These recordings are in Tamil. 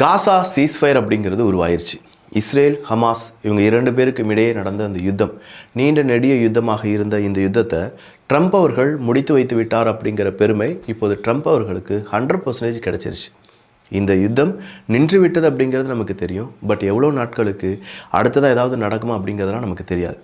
காசா சீஸ்ஃபயர் அப்படிங்கிறது உருவாயிருச்சு. இஸ்ரேல் ஹமாஸ் இவங்க இரண்டு பேருக்கும் இடையே நடந்த அந்த யுத்தம் நீண்ட நெடிய யுத்தமாக இருந்த இந்த யுத்தத்தை ட்ரம்ப் அவர்கள் முடித்து வைத்து விட்டார் அப்படிங்கிற பெருமை இப்போது ட்ரம்ப் அவர்களுக்கு ஹண்ட்ரட் பர்சன்டேஜ் கிடச்சிருச்சு. இந்த யுத்தம் நின்று விட்டது அப்படிங்கிறது நமக்கு தெரியும். பட் எவ்வளோ நாட்களுக்கு அடுத்ததாக ஏதாவது நடக்குமா அப்படிங்கிறதெல்லாம் நமக்கு தெரியாது.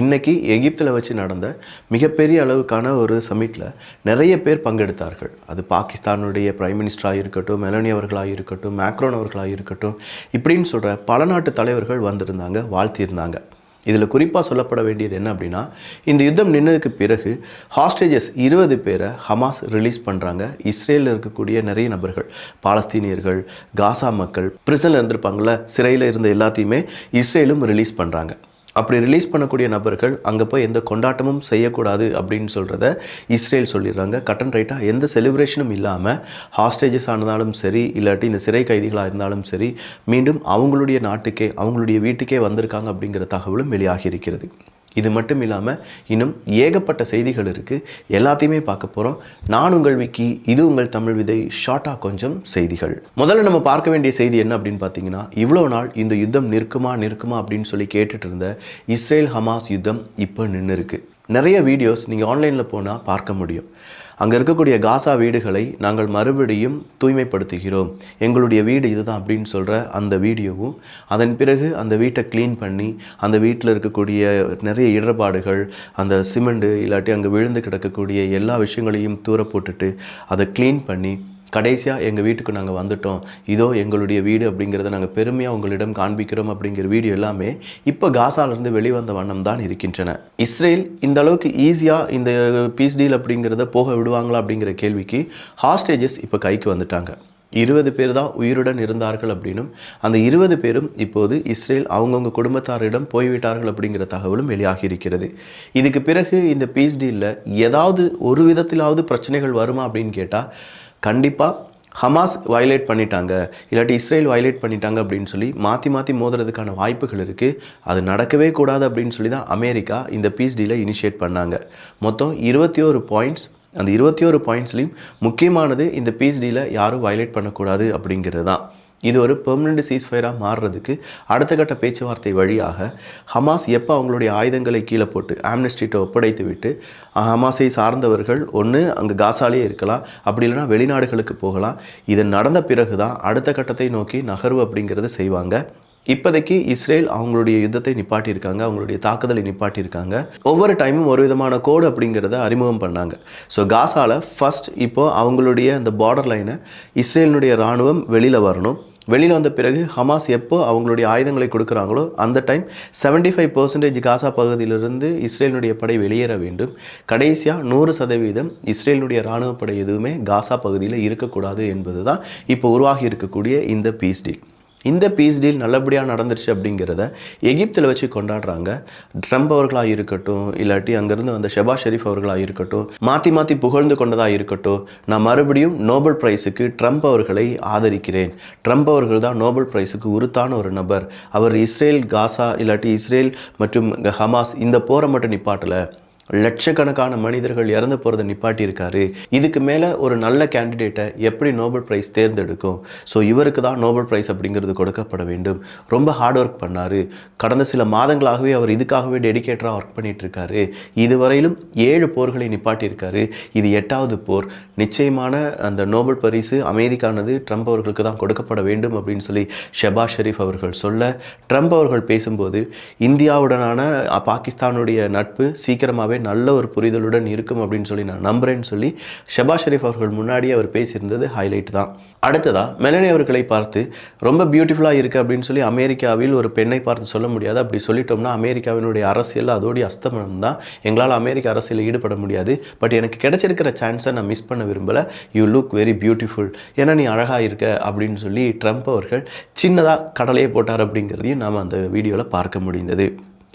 இன்றைக்கி எகிப்தில் வச்சு நடந்த மிகப்பெரிய அளவுக்கான ஒரு சமிட்டில் நிறைய பேர் பங்கெடுத்தார்கள். அது பாகிஸ்தானுடைய பிரைம் மினிஸ்டராக இருக்கட்டும் மெலனி அவர்களாக இருக்கட்டும் மேக்ரோன் அவர்களாக இருக்கட்டும் இப்படின்னு சொல்கிற பல நாட்டு தலைவர்கள் வந்திருந்தாங்க வாழ்த்தியிருந்தாங்க. இதில் குறிப்பாக சொல்லப்பட வேண்டியது என்ன அப்படின்னா இந்த யுத்தம் நின்னதுக்கு பிறகு ஹாஸ்டேஜஸ் இருபது பேரை ஹமாஸ் ரிலீஸ் பண்ணுறாங்க இஸ்ரேலில் இருக்கக்கூடிய நிறைய நபர்கள் பாலஸ்தீனியர்கள் காசா மக்கள் பிரிசனில் இருந்திருப்பாங்கள சிறையில் இருந்த எல்லாத்தையுமே இஸ்ரேலும் ரிலீஸ் பண்ணுறாங்க அப்படி ரிலீஸ் பண்ணக்கூடிய நபர்கள் அங்கே போய் எந்த கொண்டாட்டமும் செய்யக்கூடாது அப்படின்னு சொல்கிறத இஸ்ரேல் சொல்லிடுறாங்க. கட்டன் ரைட்டாக எந்த செலிப்ரேஷனும் இல்லாமல் ஹாஸ்டேஜஸ் ஆனாலும் சரி இல்லாட்டி இந்த சிறை கைதிகளாக இருந்தாலும் சரி மீண்டும் அவங்களுடைய நாட்டுக்கே அவங்களுடைய வீட்டுக்கே வந்திருக்காங்க அப்படிங்கிற தகவலும் வெளியாகி இருக்கிறது. இது மட்டும் இல்லாமல் இன்னும் ஏகப்பட்ட செய்திகள் இருக்குது எல்லாத்தையுமே பார்க்க போகிறோம் நான் உங்கள் விக்கி இது உங்கள் தமிழ் விதை ஷார்ட்டாக கொஞ்சம் செய்திகள். முதல்ல நம்ம பார்க்க வேண்டிய செய்தி என்ன அப்படின்னு பார்த்தீங்கன்னா இவ்வளோ நாள் இந்த யுத்தம் நிற்குமா நிற்குமா அப்படின்னு சொல்லி கேட்டுட்டு இருந்த இஸ்ரேல் ஹமாஸ் யுத்தம் இப்போ நின்று இருக்கு. நிறைய வீடியோஸ் நீங்கள் ஆன்லைனில் போனால் பார்க்க முடியும். அங்கே இருக்கக்கூடிய காசா வீடுகளை நாங்கள் மறுபடியும் தூய்மைப்படுத்துகிறோம். எங்களுடைய வீடு இதுதான் அப்படின்னு சொல்கிற அந்த வீடியோவும் அதன் பிறகு அந்த வீட்டை க்ளீன் பண்ணி அந்த வீட்டில் இருக்கக்கூடிய நிறைய இடர்பாடுகள் அந்த சிமெண்டு இல்லாட்டி அங்கே விழுந்து கிடக்கக்கூடிய எல்லா விஷயங்களையும் தூர போட்டுட்டு அதை க்ளீன் பண்ணி கடைசியாக எங்கள் வீட்டுக்கு நாங்கள் வந்துட்டோம். இதோ எங்களுடைய வீடு அப்படிங்கிறத நாங்கள் பெருமையாக உங்களிடம் காண்பிக்கிறோம் அப்படிங்கிற வீடியோ எல்லாமே இப்போ காசாலேருந்து வெளிவந்த வண்ணம் தான் இருக்கின்றன. இஸ்ரேல் இந்த அளவுக்கு ஈஸியாக இந்த பீஸ் டீல் அப்படிங்கிறத போக விடுவாங்களா அப்படிங்கிற கேள்விக்கு ஹாஸ்டேஜஸ் இப்போ கைக்கு வந்துட்டாங்க. இருபது பேர் தான் உயிருடன் இருந்தார்கள் அப்படின்னும் அந்த இருபது பேரும் இப்போது இஸ்ரேல் அவங்கவுங்க குடும்பத்தாரிடம் போய்விட்டார்கள் அப்படிங்கிற தகவலும் வெளியாகி இருக்கிறது. இதுக்கு பிறகு இந்த பீஸ் டீலில் ஏதாவது ஒரு விதத்திலாவது பிரச்சனைகள் வருமா அப்படின்னு கேட்டால் கண்டிப்பாக ஹமாஸ் வயலேட் பண்ணிட்டாங்க. இல்லாட்டி இஸ்ரேல் வயலேட் பண்ணிட்டாங்க அப்படின்னு சொல்லி மாற்றி மாற்றி மோதுறதுக்கான வாய்ப்புகள் இருக்குது அது நடக்கவே கூடாது அப்படின்னு சொல்லி தான் அமெரிக்கா இந்த பீஸ் டீலை இனிஷியேட் பண்ணாங்க. மொத்தம் இருபத்தி ஒரு பாயிண்ட்ஸ் அந்த இருபத்தி ஒரு பாயிண்ட்ஸ்லேயும் முக்கியமானது இந்த பீஸ் டீலை யாரும் வயலேட் பண்ணக்கூடாது அப்படிங்கிறது தான். இது ஒரு பெர்மனண்ட் சீஸ்ஃபயராக மாறுறதுக்கு அடுத்த கட்ட பேச்சுவார்த்தை வழியாக ஹமாஸ் எப்போ அவங்களுடைய ஆயுதங்களை கீழே போட்டு ஆம்னஸ்டிட்ட ஒப்படைத்து விட்டு ஹமாஸை சார்ந்தவர்கள் ஒன்று அங்கே காசாலேயே இருக்கலாம் அப்படி இல்லைன்னா வெளிநாடுகளுக்கு போகலாம். இது நடந்த பிறகு தான் அடுத்த கட்டத்தை நோக்கி நகர்வு அப்படிங்கிறத செய்வாங்க. இப்போதைக்கு இஸ்ரேல் அவங்களுடைய யுத்தத்தை நிப்பாட்டியிருக்காங்க அவங்களுடைய தாக்குதலை நிப்பாட்டியிருக்காங்க. ஒவ்வொரு டைமும் ஒரு விதமான கோடு அப்படிங்கிறத அறிமுகம் பண்ணாங்க. ஸோ காசாவில் ஃபஸ்ட் இப்போ அவங்களுடைய அந்த பார்டர் லைனை இஸ்ரேலினுடைய இராணுவம் வெளியில் வரணும். வெளியில் வந்த பிறகு ஹமாஸ் எப்போ அவங்களுடைய ஆயுதங்களை கொடுக்குறாங்களோ அந்த டைம் 75% ஃபைவ் பர்சன்டேஜ் காசா பகுதியிலிருந்து இஸ்ரேலினுடைய படை வெளியேற வேண்டும். கடைசியாக நூறு சதவீதம் இஸ்ரேலினுடைய இராணுவ படை எதுவுமே காசா பகுதியில் இருக்கக்கூடாது என்பது தான் இப்போ உருவாகி இருக்கக்கூடிய இந்த பீஸ் டீல் இந்த பீஸ் டீல் நல்லபடியாக நடந்துருச்சு அப்படிங்கிறத எகிப்தில் வச்சு கொண்டாடுறாங்க. ட்ரம்ப் அவர்களாக இருக்கட்டும் இல்லாட்டி அங்கேருந்து வந்த ஷெபா ஷெரீஃப் அவர்களாக இருக்கட்டும் மாற்றி மாற்றி புகழ்ந்து கொண்டதாக இருக்கட்டும் நான் மறுபடியும் நோபல் பிரைஸுக்கு ட்ரம்ப் அவர்களை ஆதரிக்கிறேன். ட்ரம்ப் அவர்கள் தான் நோபல் பிரைஸுக்கு உருத்தான ஒரு நபர். அவர் இஸ்ரேல் காசா இல்லாட்டி இஸ்ரேல் மற்றும் ஹமாஸ் இந்த போரை மட்டும் நிப்பாட்டலை. லட்சக்கணக்கான மனிதர்கள் இறந்து போகிறத நிப்பாட்டியிருக்காரு. இதுக்கு மேலே ஒரு நல்ல கேண்டிடேட்டை எப்படி நோபல் ப்ரைஸ் தேர்ந்தெடுக்கும்? ஸோ இவருக்கு தான் நோபல் ப்ரைஸ் அப்படிங்கிறது கொடுக்கப்பட வேண்டும். ரொம்ப ஹார்ட் ஒர்க் பண்ணார். கடந்த சில மாதங்களாகவே அவர் இதுக்காகவே டெடிகேட்டராக ஒர்க் பண்ணிகிட்ருக்காரு இதுவரையிலும் ஏழு போர்களை நிப்பாட்டியிருக்காரு. இது எட்டாவது போர். நிச்சயமான அந்த நோபல் பரிசு அமைதிக்கானது ட்ரம்ப் அவர்களுக்கு தான் கொடுக்கப்பட வேண்டும் அப்படின்னு சொல்லி ஷெபா ஷெரீஃப் அவர்கள் சொல்ல ட்ரம்ப் அவர்கள் பேசும்போது இந்தியாவுடனான பாகிஸ்தானுடைய நட்பு சீக்கிரமாகவே நல்ல ஒரு புரிதலுடன் இருக்கும் அப்படின்னு சொல்லி நான் நம்புறேன்னு சொல்லி ஷெபா ஷெரீஃப் அவர்கள் முன்னாடியே அவர் பேசியிருந்தது ஹைலைட் தான். அடுத்ததா மெலனி அவர்களை பார்த்து ரொம்ப பியூட்டிஃபுல்லாக இருக்குது அப்படின்னு சொல்லி அமெரிக்காவில் ஒரு பெண்ணை பார்த்து சொல்ல முடியாது. அப்படி சொல்லிட்டோம்னா அமெரிக்காவினுடைய அரசியல் அதோடைய அஸ்தமனம் தான். எங்களால் அமெரிக்க அரசியலில் ஈடுபட முடியாது. பட் எனக்கு கிடைச்சிருக்கிற சான்ஸை நான் மிஸ் பண்ண விரும்பலை. யூ லுக் வெரி பியூட்டிஃபுல் ஏன்னா நீ அழகாக இருக்க அப்படின்னு சொல்லி ட்ரம்ப் அவர்கள் சின்னதாக கடலையே போட்டார் அப்படிங்கிறதையும் நாம் அந்த வீடியோவில் பார்க்க முடிந்தது.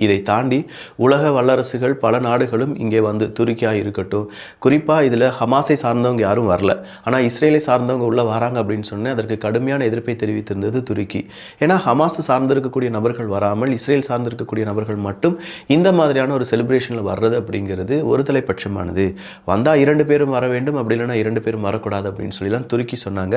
இதை தாண்டி உலக வல்லரசுகள் பல நாடுகளும் இங்கே வந்து துருக்கியாக இருக்கட்டும் குறிப்பாக இதில் ஹமாஸை சார்ந்தவங்க யாரும் வரல. ஆனால் இஸ்ரேலை சார்ந்தவங்க உள்ளே வராங்க அப்படின்னு சொன்னேன். அதற்கு கடுமையான எதிர்ப்பை தெரிவித்திருந்தது துருக்கி. ஏன்னா ஹமாஸ் சார்ந்திருக்கக்கூடிய நபர்கள் வராமல் இஸ்ரேல் சார்ந்திருக்கக்கூடிய நபர்கள் மட்டும் இந்த மாதிரியான ஒரு செலிப்ரேஷனில் வர்றது அப்படிங்கிறது ஒரு தலைப்பட்சமானது. வந்தால் இரண்டு பேரும் வர வேண்டும் அப்படி இல்லைன்னா இரண்டு பேரும் வரக்கூடாது அப்படின்னு சொல்லிலாம் துருக்கி சொன்னாங்க.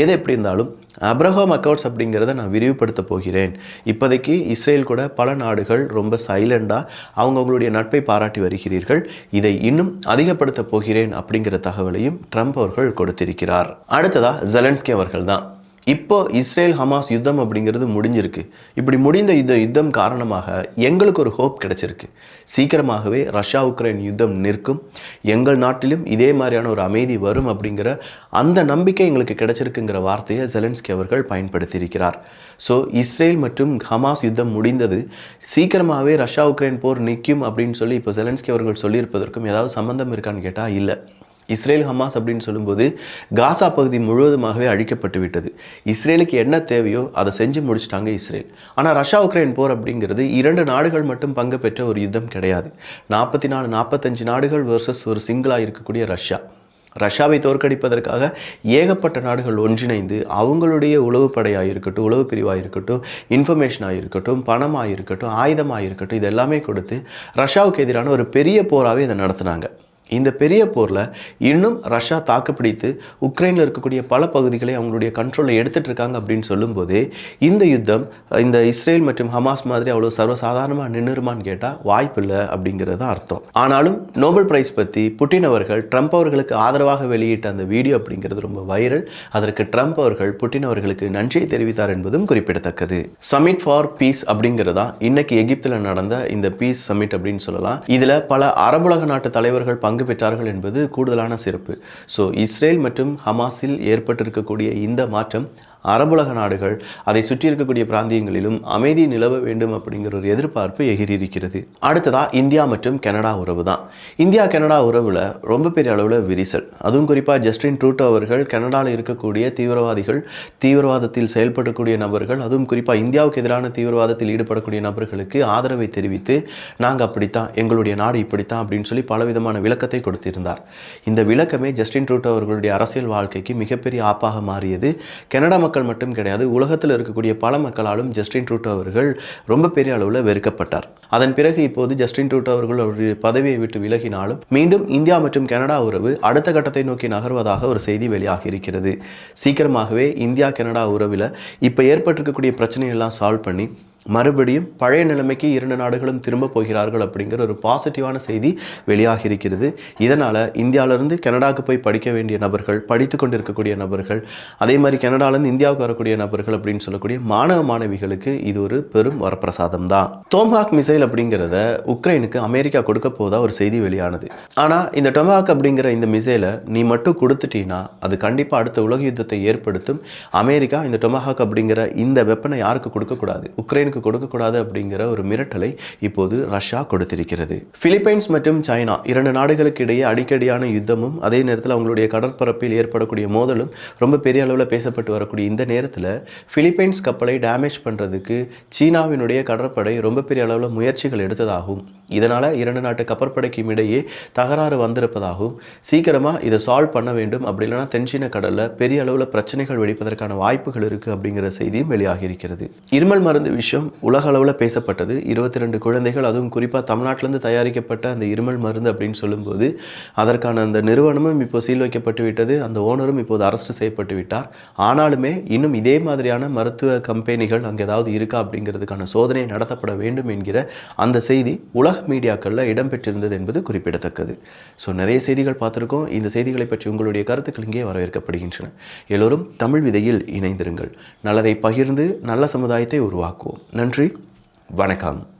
எது எப்படி இருந்தாலும் அப்ரஹாம் அக்கவுட்ஸ் அப்படிங்கிறத நான் விரிவுபடுத்த போகிறேன். இப்போதைக்கு இஸ்ரேல் கூட பல நாடுகள் ரொம்ப சைலண்டாக அவங்கவுங்களுடைய நட்பை பாராட்டி வருகிறீர்கள். இதை இன்னும் அதிகப்படுத்தப் போகிறேன் அப்படிங்கிற தகவலையும் ட்ரம்ப் அவர்கள் கொடுத்திருக்கிறார். அடுத்ததா ஜெலன்ஸ்கி அவர்கள் தான் இப்போ இஸ்ரேல் ஹமாஸ் யுத்தம் அப்படிங்கிறது முடிஞ்சிருக்கு. இப்படி முடிந்த இந்த யுத்தம் காரணமாக எங்களுக்கு ஒரு ஹோப் கிடைச்சிருக்கு. சீக்கிரமாகவே ரஷ்யா உக்ரைன் யுத்தம் நிற்கும். எங்கள் நாட்டிலும் இதே மாதிரியான ஒரு அமைதி வரும் அப்படிங்கிற அந்த நம்பிக்கை எங்களுக்கு கிடைச்சிருக்குங்கிற வார்த்தையை ஜெலன்ஸ்கி அவர்கள் பயன்படுத்தியிருக்கிறார். ஸோ இஸ்ரேல் மற்றும் ஹமாஸ் யுத்தம் முடிந்தது. சீக்கிரமாகவே ரஷ்யா உக்ரைன் போர் நிற்கும் அப்படின்னு சொல்லி இப்போ ஜெலன்ஸ்கி அவர்கள் சொல்லியிருப்பதற்கும் ஏதாவது சம்மந்தம் இருக்கான்னு கேட்டால் இல்லை. இஸ்ரேல் ஹமாஸ் அப்படின்னு சொல்லும்போது காசா பகுதி முழுவதுமாகவே அழிக்கப்பட்டு விட்டது. இஸ்ரேலுக்கு என்ன தேவையோ அதை செஞ்சு முடிச்சிட்டாங்க இஸ்ரேல். ஆனால் ரஷ்யா உக்ரைன் போர் அப்படிங்கிறது இரண்டு நாடுகள் மட்டும் பங்கு பெற்ற ஒரு யுத்தம் கிடையாது. நாற்பத்தி நாலு நாற்பத்தஞ்சு நாடுகள் வர்சஸ் ஒரு சிங்கிளாக இருக்கக்கூடிய ரஷ்யா. ரஷ்யாவை தோற்கடிப்பதற்காக ஏகப்பட்ட நாடுகள் ஒன்றிணைந்து அவங்களுடைய உளவுப்படையாக இருக்கட்டும் உளவு பிரிவாக இருக்கட்டும் இன்ஃபர்மேஷனாக இருக்கட்டும் பணமாக இருக்கட்டும் ஆயுதமாக இருக்கட்டும் இது எல்லாமே கொடுத்து ரஷ்யாவுக்கு எதிரான ஒரு பெரிய போராகவே இதை நடத்துனாங்க. இந்த பெரிய போரில் இன்னும் ரஷ்யா தாக்குப்பிடித்து உக்ரைனில் இருக்கக்கூடிய பல பகுதிகளை அவங்களுடைய கண்ட்ரோலில் எடுத்துகிட்டு இருக்காங்க அப்படின்னு சொல்லும்போது இந்த யுத்தம் இந்த இஸ்ரேல் மற்றும் ஹமாஸ் மாதிரி அவ்வளோ சர்வசாதாரணமாக நின்றுருமான்னு கேட்டால் வாய்ப்பில்லை அப்படிங்கிறது தான் அர்த்தம். ஆனாலும் நோபல் பிரைஸ் பற்றி புட்டின் அவர்கள் ட்ரம்ப் அவர்களுக்கு ஆதரவாக வெளியிட்ட அந்த வீடியோ அப்படிங்கிறது ரொம்ப வைரல். அதற்கு ட்ரம்ப் அவர்கள் புட்டின் அவர்களுக்கு நன்றியை தெரிவித்தார் என்பதும் குறிப்பிடத்தக்கது. சமிட் ஃபார் பீஸ் அப்படிங்கிறதா இன்னைக்கு எகிப்தில் நடந்த இந்த பீஸ் சமிட் அப்படின்னு சொல்லலாம். இதில் பல அரபுலக நாட்டு தலைவர்கள் பங்கு பங்கு பெற்றார்கள் என்பது கூடுதலான சிறப்பு. ஸோ இஸ்ரேல் மற்றும் ஹமாஸில் ஏற்பட்டிருக்கக்கூடிய இந்த மாற்றம் அரபுலக நாடுகள் அதை சுற்றி இருக்கக்கூடிய பிராந்தியங்களிலும் அமைதி நிலவ வேண்டும் அப்படிங்கிற ஒரு எதிர்பார்ப்பு எகிரியிருக்கிறது அடுத்ததா இந்தியா மற்றும் கனடா உறவு தான். இந்தியா கனடா உறவில் ரொம்ப பெரிய அளவில் விரிசல். அதுவும் குறிப்பாக ஜஸ்டின் ட்ரூட்டோ அவர்கள் கனடாவில் இருக்கக்கூடிய தீவிரவாதிகள் தீவிரவாதத்தில் செயல்படக்கூடிய நபர்கள் அதுவும் குறிப்பாக இந்தியாவுக்கு எதிரான தீவிரவாதத்தில் ஈடுபடக்கூடிய நபர்களுக்கு ஆதரவை தெரிவித்து நாங்கள் அப்படித்தான் எங்களுடைய நாடு இப்படித்தான் அப்படின்னு சொல்லி பலவிதமான விளக்கத்தை கொடுத்திருந்தார். இந்த விளக்கமே ஜஸ்டின் ட்ரூட்டோ அவர்களுடைய அரசியல் வாழ்க்கைக்கு மிகப்பெரிய ஆப்பாக மாறியது. கனடா மக்கள் மட்டும் கிடையாது உலகத்தில் இருக்கக்கூடிய பல மக்களாலும் ஜஸ்டின் ட்ரூட்டோ அவர்கள் ரொம்ப பெரிய அளவில் வெறுக்கப்பட்டார். அதன் பிறகு இப்போது ஜஸ்டின் ட்ரூட்டோ அவர்கள் அவருடைய பதவியை விட்டு விலகினாலும் மீண்டும் இந்தியா மற்றும் கனடா உறவு அடுத்த கட்டத்தை நோக்கி நகர்வதாக ஒரு செய்தி வெளியாகி இருக்கிறது. சீக்கிரமாகவே இந்தியா கனடா உறவில் இப்போ ஏற்பட்டிருக்கக்கூடிய பிரச்சனையெல்லாம் சால்வ் பண்ணி மறுபடியும் பழைய நிலைமைக்கு இரண்டு நாடுகளும் திரும்ப போகிறார்கள் அப்படிங்கிற ஒரு பாசிட்டிவான செய்தி வெளியாகி இருக்கிறது இதனால் இந்தியாவிலேருந்து கனடாவுக்கு போய் படிக்க வேண்டிய நபர்கள் படித்து கொண்டிருக்கக்கூடிய நபர்கள் அதே மாதிரி கனடாலேருந்து இந்தியாவுக்கு வரக்கூடிய நபர்கள் அப்படின்னு சொல்லக்கூடிய மாணவ மாணவிகளுக்கு இது ஒரு பெரும் வரப்பிரசாதம் தான். டோம்ஹாக் மிசைல் அப்படிங்கிறத உக்ரைனுக்கு அமெரிக்கா கொடுக்க போதா ஒரு செய்தி வெளியானது. ஆனால் இந்த டொமாக் அப்படிங்கிற இந்த மிசைலை நீ மட்டும் கொடுத்துட்டீங்கன்னா அது கண்டிப்பாக அடுத்த உலக யுத்தத்தை ஏற்படுத்தும். அமெரிக்கா இந்த டொமாஹாக் அப்படிங்கிற இந்த வெப்பனை யாருக்கு கொடுக்கக்கூடாது உக்ரைனுக்கு உக்ரைனுக்கு கொடுக்கக்கூடாது அப்படிங்கிற ஒரு மிரட்டலை இப்போது ரஷ்யா கொடுத்திருக்கிறது. பிலிப்பைன்ஸ் மற்றும் சைனா இரண்டு நாடுகளுக்கு இடையே அடிக்கடியான யுத்தமும் அதே நேரத்தில் அவங்களுடைய கடற்பரப்பில் ஏற்படக்கூடிய மோதலும் ரொம்ப பெரிய அளவில் பேசப்பட்டு வரக்கூடிய இந்த நேரத்தில் பிலிப்பைன்ஸ் கப்பலை டேமேஜ் பண்ணுறதுக்கு சீனாவினுடைய கடற்படை ரொம்ப பெரிய அளவில் முயற்சிகள் எடுத்ததாகும் இதனால் இரண்டு நாட்டு கப்பற்படைக்கும் இடையே தகராறு வந்திருப்பதாகவும் சீக்கிரமாக இதை சால்வ் பண்ண வேண்டும் அப்படி இல்லைனா தென்சீன கடலில் பெரிய அளவில் பிரச்சனைகள் வெடிப்பதற்கான வாய்ப்புகள் இருக்குது அப்படிங்கிற செய்தியும் வெளியாகி இருக்கிறது. இருமல் மருந்து விஷயம் உலக அளவில் பேசப்பட்டது. இருபத்தி ரெண்டு குழந்தைகள் அதுவும் குறிப்பாக தமிழ்நாட்டிலேருந்து தயாரிக்கப்பட்ட அந்த இருமல் மருந்து அப்படின்னு சொல்லும்போது அதற்கான அந்த நிறுவனமும் இப்போ சீல் வைக்கப்பட்டு விட்டது அந்த ஓனரும் இப்போது அரெஸ்ட் செய்யப்பட்டு விட்டார். ஆனாலுமே இன்னும் இதே மாதிரியான மருத்துவ கம்பெனிகள் அங்கே ஏதாவது இருக்கா அப்படிங்கிறதுக்கான சோதனை நடத்தப்பட வேண்டும் என்கிற அந்த செய்தி உலக மீடியாக்களில் இடம்பெற்றிருந்தது என்பது குறிப்பிடத்தக்கது. ஸோ நிறைய செய்திகள் பார்த்துருக்கோம். இந்த செய்திகளை பற்றி உங்களுடைய கருத்துக்கள் இங்கே வரவேற்கப்படுகின்றன. எல்லோரும் தமிழ் விதையில் இணைந்திருங்கள். நல்லதை பகிர்ந்து நல்ல சமுதாயத்தை உருவாக்குவோம். நன்றி. வணக்கம்.